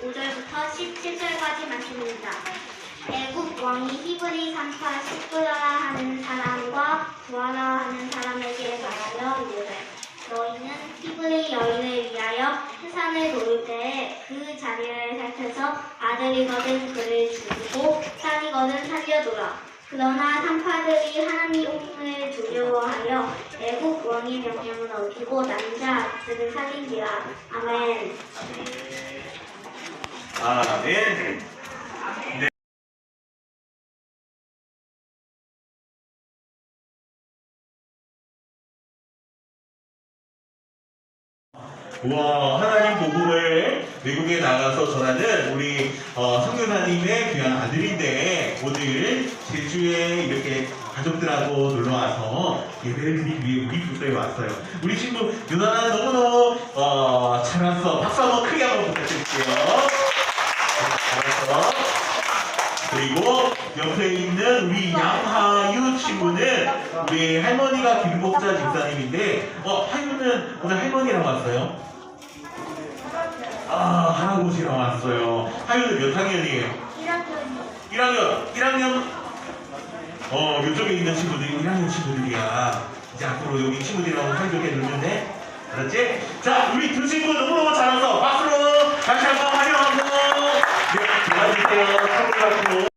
17절까지 말씀입니다. 애국 왕이 히브리 산파 시꾸라 하는 사람과 부하라 하는 사람에게 말하여 이르되 너희는 히브리 여인을 위하여 해산을 놓을 때에 그 자리를 살펴서 아들이거든 그를 죽이고 딸이거든 살려두라. 그러나 산파들이 하나님을 두려워하여 애국 왕의 명령을 어기고 남자 아들을 살린지라. 아멘. 아멘. 네. 우와 하나님 복음을 외국에 나가서 전하는 우리 어, 성교사님의 귀한 아들인데 오늘 제주에 이렇게 가족들하고 놀러 와서 예배를 드리기 위해 우리 부서에 왔어요. 우리 친구 유나나 너무너무 어, 잘 왔어. 박수 한번 크게 한번 부탁드릴게요. 옆에 있는 우리 양하유 친구는 우리 할머니가 김복자 집사님인데 어 하유는 오늘 할머니랑 왔어요? 아 할아버지랑 왔어요. 하유는 몇 학년이에요? 1학년. 1학년. 어 이쪽에 있는 친구들이 1학년 친구들이야. 이제 앞으로 여기 친구들이랑 놀면 돼. 알았지? 자 우리 두 친구 너무너무 잘해서 박수로 다시 한번 환영하고 네 들어가주세요. 선물 받고.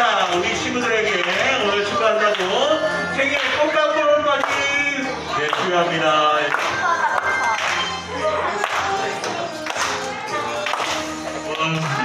자, 우리 친구들에게 오늘 축하한다고 생일 꽃감보로까지 네, 축하합니다. 우와,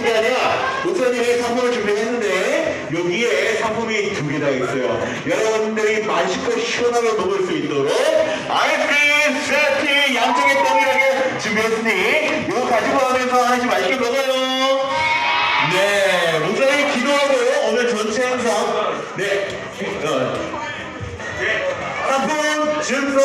어떻게 하냐? 목사님이 상품을 준비했는데, 여기에 상품이 두 개나 있어요. 여러분들이 맛있고 시원하게 먹을 수 있도록, 아이스크림 세트 양쪽에 동일하게 준비했으니, 이거 가지고 가면서 하나씩 맛있게 먹어요. 네, 목사님 기도하고, 오늘 전체 행사, 네, 어, 상품 준수